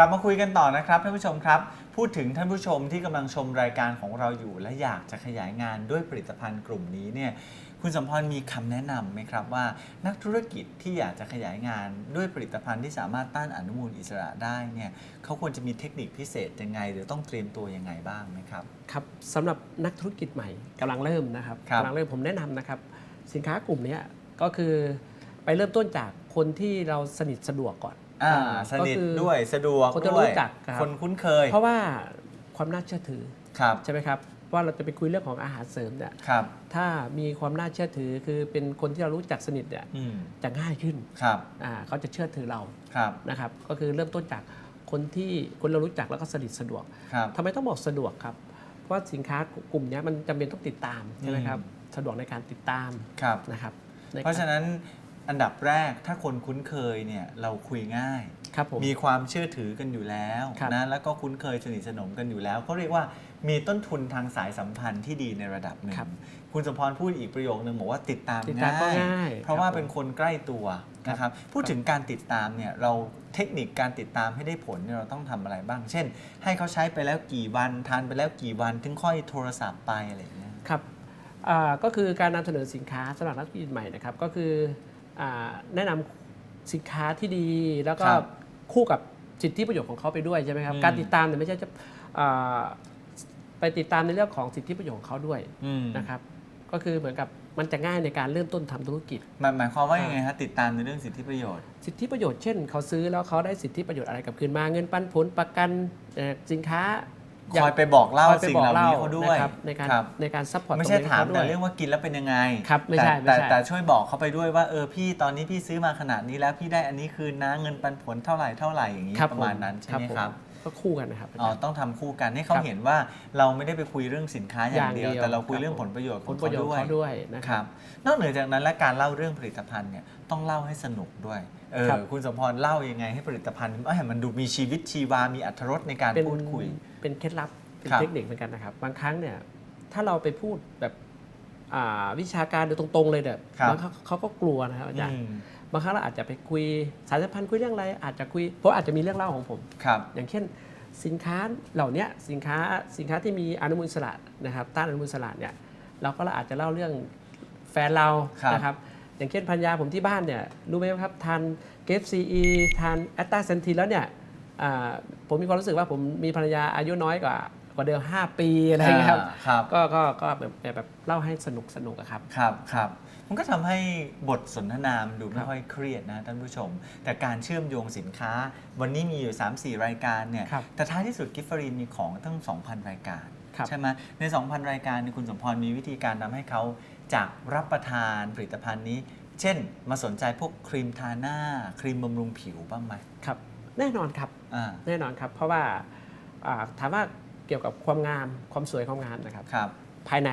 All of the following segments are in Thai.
กลับมาคุยกันต่อนะครับท่านผู้ชมครับ พูดถึงท่านผู้ชมที่กำลังชมรายการของเราอยู่ และอยากจะขยายงานด้วยผลิตภัณฑ์กลุ่มนี้เนี่ยคุณสมพรมีคำแนะนำไหมครับว่า นักธุรกิจที่อยากจะขยายงานด้วยผลิตภัณฑ์ที่สามารถต้านอนุมูลอิสระได้เนี่ยเขาควรจะมีเทคนิคพิเศษยังไง หรือต้องเตรียมตัวยังไงบ้างไหมครับครับสำหรับนักธุรกิจใหม่กำลังเริ่มนะครับครับกำลังเริ่มผมแนะนำนะครับ สินค้ากลุ่มเนี้ยก็คือไปเริ่มต้นจากคนที่เราสนิทสะดวกก่อน อ่าอ่าสนิทก็คือด้วยสะดวกคนจะด้วยรู้จักครับ คนคุ้นเคยเพราะว่าความน่าเชื่อถือครับใช่ไหมครับว่าเราจะไปคุยเรื่องของอาหารเสริมเนี่ยครับ ถ้ามีความน่าเชื่อถือคือเป็นคนที่เรารู้จักสนิทเนี่ยอืมจะง่ายขึ้นครับอ่าเขาจะเชื่อถือเราครับนะครับ ก็คือเริ่มต้นจากคนที่คนเรารู้จักแล้วก็สนิทสะดวกครับ ทำไมต้องบอกสะดวกครับเพราะว่าสินค้ากลุ่มเนี้ยมันจำเป็นต้องติดตามใช่ไหมครับสะดวกในการติดตามครับ นะครับในเพราะกฉะนั้น อันดับแรกถ้าคนคุ้นเคยเนี่ยเราคุยง่ายครับผม มีความเชื่อถือกันอยู่แล้วครับนะแล้วก็คุ้นเคยสนิทสนมกันอยู่แล้วเขาเรียกว่ามีต้นทุนทางสายสัมพันธ์ที่ดีในระดับหนึ่งครับคุณสมพรพูดอีกประโยคนึงบอกว่าติดตามติดตามก็ง่าย เพราะว่าครับเป็นคนใกล้ตัวนะครับพูดถึงการติดตามเนี่ยเราเทคนิคการติดตามให้ได้ผลเนี่ยเราต้องทำอะไรบ้าง เช่น ให้เขาใช้ไปแล้วกี่วันทานไปแล้วกี่วันถึงค่อยโทรศัพท์ไปอะไรอย่างเงี้ย ครับอ่าก็คือการนำเสนอสินค้าสำหรับนักธุรกิจใหม่นะครับ ก็คืออา แนะนำสินค้าที่ดี แล้วก็ครับคู่กับสิทธิประโยชน์ของเขาไปด้วยใช่ไหมครับอืมการติดตามเนี่ยไม่ใช่จะอ่าไปติดตามในเรื่องของสิทธิประโยชน์ของเขาด้วยอืมนะครับก็คือเหมือนกับมันจะง่ายในการเริ่มต้นทำธุรกิจหมายหมายความว่ายังไงฮะติดตามในเรื่องสิทธิประโยชน์ สิทธิประโยชน์เช่น เขาซื้อแล้วเขาได้สิทธิประโยชน์อะไรกลับคืนมาเงินปันผลประกันเอ่อสินค้า คอยไปบอกเล่าคอยไปสิ่งบอกเหล่าเล่านี้เขาด้วยนะครับในการครับในการซัพพอร์ตไม่ใช่ถามแต่วยเรื่องว่ากินแล้วเป็นยังไงครับไม่ใช่แต่ไม่ใช่แต่แต่ช่วยบอกเขาไปด้วยว่าเออพี่ตอนนี้พี่ซื้อมาขนาดนี้แล้วพี่ได้อันนี้คืนนะเงินปันผลเท่าไหร่เท่าไหร่อย่างนี้ครับประมาณนั้นใช่ไหมผครับก็คู่กันนะครับอาอ๋อจารย์ต้องทำคู่กันให้เขาครับเห็นว่าเราไม่ได้ไปคุยเรื่องสินค้าอย่างเดียวอย่างเดียวแต่เราคุยครับเรื่องผลประโยชน์ขผองลปเขาระโยชน์ด้วยเขาด้วยนะคครับรับ นอกเหนือจากนั้นและการเล่าเรื่องผลิตภัณฑ์เนี่ย ต้องเล่าให้สนุกด้วยเออครับคุณสมพรเล่ายังไงให้ผลิตภัณฑ์เอ้ยมันดูมีชีวิตชีวา มีอรรถรสในการเป็นพูดคุย เป็นเคล็ดลับ เป็นครับ เทคนิคเหมือนกันนะครับ บางครั้งเนี่ย ถ้าเราไปพูดแบบอ่าวิชาการโดยตรงๆเลยเนี่ยครับบางครั้งเขาก็กลัวนะครับอาจารย์ อืมบางครั้งเราอาจจะไปคุยสารสัมพันธ์คุยเรื่องอะไร อาจจะคุยเพราะอาจจะมีเรื่องเล่าของผม ครับ อย่างเช่นสินค้าเหล่าเนี้ยสินค้าสินค้าที่มีอนุมูลอิสระนะครับต้านอนุมูลอิสระเนี่ยเราก็อาจจะเล่าเรื่องแฟนเราครับนะครับ อย่างเช่นภรรยาผมที่บ้านเนี่ยรู้ไหมครับทานเกฟซีอีทานแอตตาเซนทีแล้วเนี่ยผมมีความรู้สึกว่าผมมีภรรยาอายุน้อยกว่า ว่าเดิม 5 ปีอะไรอย่างเงี้ยครับอ่าครับก็ก็ก็แบบแบบแบบเล่าให้สนุกสนุกอะครับครับครับมันก็ทำให้บทสนทนามนดูคไม่รับค่อยเครียดนะท่านผู้ชม แต่การเชื่อมโยงสินค้า วันนี้มีอยู่ 3-4 รายการเนี่ยครับแต่ท้ายที่สุดกิฟฟรีนมีของตั้ง 2,000 รายการครับใช่ไหมใน 2,000 รายการเนี่ยคุณสมพรมีวิธีการทำให้เขาจากรับประทานผลิตภัณฑ์นี้ เช่น มาสนใจพวกครีมทาหน้า ครีมบำรุงผิวบ้างไหมครับ แน่นอนครับอ่าแน่นอนครับ เพราะว่าอ่าถามว่า เกี่ยวกับความงามความสวยความงามนะครับ ครับ ภายใน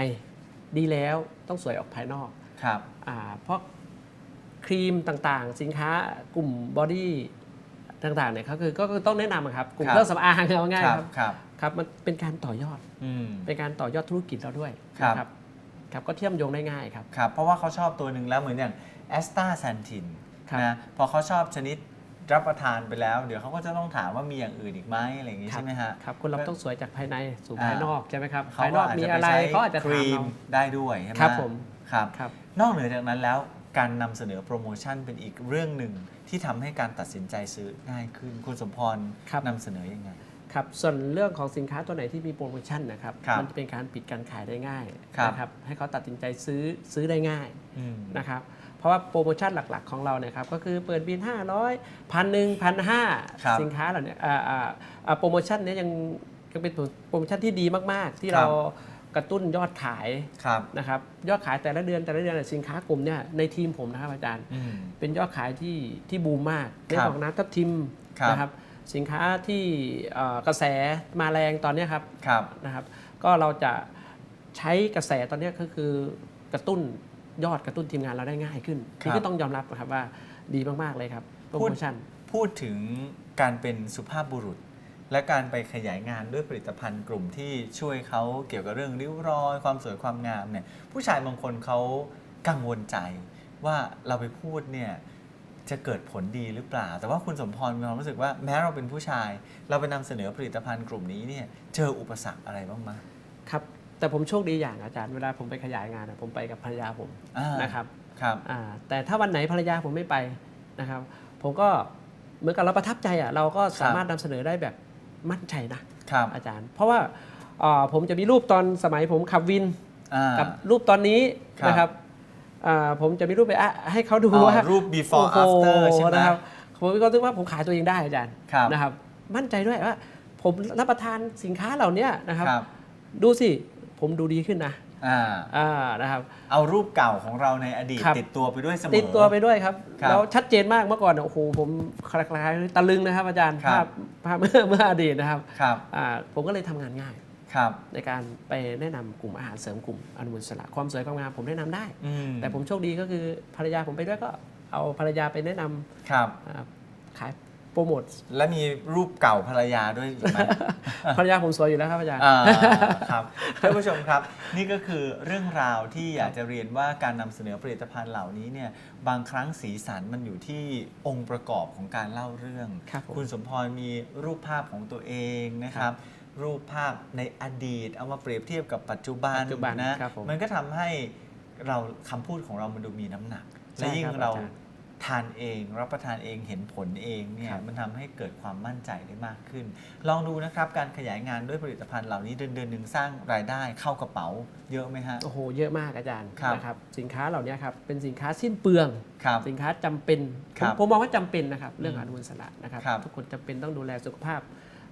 ดีแล้วต้องสวยออกภายนอกครับอาเพราะครีมต่างๆ สินค้ากลุ่มบอดี้ต่างๆเนี่ยเขาคือก็คือต้องแนะนำอะครับกลุ่มครับ เครื่องสำอางเอาง่ายคๆรัครับ ครับ ครับมันเป็นการต่อยอดอืม เป็นการต่อยอดธุรกิจเราด้วยครับ นะครับครับก็เชื่อมโยงได้ง่ายครับ ครับ เพราะว่าเขาชอบตัวหนึ่งแล้วเหมือนอย่างแอสตาแซนทินครับ นะ พอเขาชอบชนิด รับประทานไปแล้ว เดี๋ยวเขาก็จะต้องถามว่ามีอย่างอื่นอีกไหมอะไรอย่างนี้ครับใช่ไหมฮะครับคนเราต้องสวยจากภายในสู่อ่าภายนอกใช่ไหมครับเขาภายนก็อกอาจมีจะอะไรไปใช้เขาอาจจะคถามรีมเราได้ด้วยใช่ไหมครับผมครับครับ นอกเหนือจากนั้นแล้วการนำเสนอโปรโมชั่นเป็นอีกเรื่องหนึ่งที่ทำให้การตัดสินใจซื้อง่ายขึ้น คุณสมพรครับนำเสนอยังไงครับส่วนเรื่องของสินค้าตัวไหนที่มีโปรโมชั่นนะครับครับมันจะเป็นการปิดการขายได้ง่ายครับนะครับให้เขาตัดสินใจซื้อซื้อได้ง่ายอืมนะครับเพ ราะว่าโปรโมชั่นหลักๆของเราเนี่ยครับก็คือเปิดบิน 500พันหนึ่งพันห้าครับสินค้าเหล่าเนี้อ่าอ่าอ่าโปรโมชั่นเนี้ยยังยังเป็นโปรโมชั่นที่ดีมากๆ ที่ครับเรากระตุ้นยอดขายครับนะครับยอดขายแต่ละเดือนแต่ละเดือนเนยสินค้ากลุ่มเนี่ยในทีมผมนะครับอาจารย์อืมเป็นยอดขายที่ที่บูมมากในครับของน้ำทับทิมครับนะครับสินค้าที่เอ่อกระแสมาแรงตอนเนี้ยครับครับนะครับ ก็เราจะใช้กระแสตอนเนี้ยก็คือกระตุ้น ยอดกระตุ้นทีมงานเราได้ง่ายขึ้นครับนี่ก็ต้องยอมรับนะครับว่าดีมากๆเลยครับโปรพูโมดชั่นพูดถึงการเป็นสุภาพบุรุษ และการไปขยายงานด้วยผลิตภัณฑ์กลุ่มที่ช่วยเขาเกี่ยวกับเรื่องริ้วรอย ความสวยความงามเนี่ยผู้ชายบางคนเขากังวลใจว่าเราไปพูดเนี่ยจะเกิดผลดีหรือเปล่า แต่ว่าคุณสมพรมีความรู้สึกว่าแม้เราเป็นผู้ชาย เราไปนำเสนอผลิตภัณฑ์กลุ่มนี้เนี่ยเจออุปสรรคอะไรบ้างไหมครับ แต่ผมโชคดีอย่างอาจารย์เวลาผมไปขยายงานอะผมไปกับภรรยาผมอ่านะครับครับอ่าแต่ถ้าวันไหนภรรยาผมไม่ไปนะครับ ผมก็เหมือนกับเราประทับใจอะเราก็สามารถนำเสนอได้แบบมั่นใจนะครับอาจารย์ เพราะว่าอ่าผมจะมีรูปตอนสมัยผมขับวิน อ่า กับรูปตอนนี้ครับนะครับอ่าผมจะมีรูปไปอะให้เขาดูอ๋อว่ารูป before โอ้โห after ใช่ไหมนะครับผมก็รู้สึกว่าผมขายตัวเองได้อาจารย์ครับ นะครับ มั่นใจด้วยว่า ผมรับประทานสินค้าเหล่านี้นะครับ ครับ ดูสิ ผมดูดีขึ้นนะอ่าอ่านะครับ เอารูปเก่าของเราในอดีต ครับ ติดตัวไปด้วยเสมอ ติดตัวไปด้วยครับ ครับแล้วชัดเจนมากเมื่อก่อนเนี่ยโอ้โหผมคล้ายๆตะลึงนะครับอาจารย์ครัภาบพภาพเมื่อเมื่ออดีตนะครับครับ อ่าผมก็เลยทำงานง่าย ครับ ในการไปแนะนำกลุ่มอาหารเสริมกลุ่มอนุมูลอิสระความสวยความงามผมแนะนำได้ อืมแต่ผมโชคดีก็คือภรรยาผมไปด้วยก็เอาภรรยาไปแนะนำครับ อ่าขาย โปรโมทและมีรูปเก่าภรรยาด้วยอีกไหม ภรรยาผมสวยอยู่แล้วครับอาจารย์ อ่าครับท่านผู้ชมครับ นี่ก็คือเรื่องราวที่อยากจะเรียนว่าการนำเสนอผลิตภัณฑ์เหล่านี้เนี่ยบางครั้งสีสันมันอยู่ที่องค์ประกอบของการเล่าเรื่องครับผมณสมพรมีรูปภาพของตัวเองนะครับ รูปภาพในอดีต เอามาเปรียบเทียบกับปัจจุบันปัจจุบันนะครับผมมันก็ทำให้เราคำพูดของเรามันดูมีน้ำหนัก ใช่และยิ่งครับเราอาจารย์ ทานเอง รับประทานเองเห็นผลเองเนี่ยครับมันทำให้เกิดความมั่นใจได้มากขึ้น ลองดูนะครับการขยายงานด้วยผลิตภัณฑ์เหล่านี้เดือนเดือนหนึ่งสร้างรายได้เข้ากระเป๋าเยอะไหมฮะโอ้โหเยอะมากอาจารย์ครับนะครับสินค้าเหล่านี้ครับเป็นสินค้าสิ้นเปลืองครับสินค้าจำเป็นผครัมบผมมองว่าจำเป็นนะครับเรื่องอืมอนุมูลอิสระนะครับครับทุกคนจำเป็นต้องดูแลสุขภาพ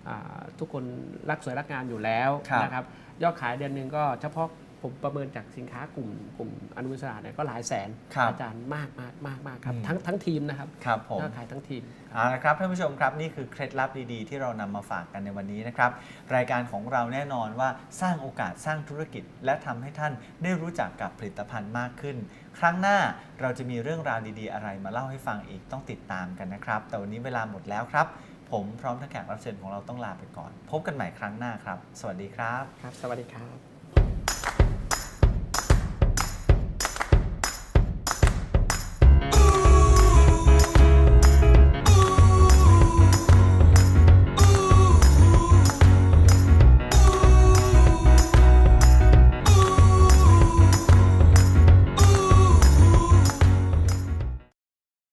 อ่าทุกคนรักสวยรักงามอยู่แล้วครับนะครับยอดขายเดือนหนึ่งก็เฉพาะ ผมประเมินจากสินค้ากลุ่มกลุ่มอนุมูลอิสระเนี่ยก็หลายแสนครับอาจารย์มากมากมากมากครับอืมทั้งทั้งทีมนะครับครับผม ยอดขายทั้งทีม เอาละครับท่านผู้ชมครับนี่คือเคล็ดลับดีๆ ที่เรานำมาฝากกันในวันนี้นะครับ รายการของเราแน่นอนว่าสร้างโอกาสสร้างธุรกิจ และทำให้ท่านได้รู้จักกับผลิตภัณฑ์มากขึ้น ครั้งหน้าเราจะมีเรื่องราวดีๆ อะไรมาเล่าให้ฟังอีกต้องติดตามกันนะครับ แต่วันนี้เวลาหมดแล้วครับ ผมพร้อมทั้งแขกรับเชิญของเราต้องลาไปก่อน พบกันใหม่ครั้งหน้าครับ สวัสดีครับ ครับ สวัสดีครับ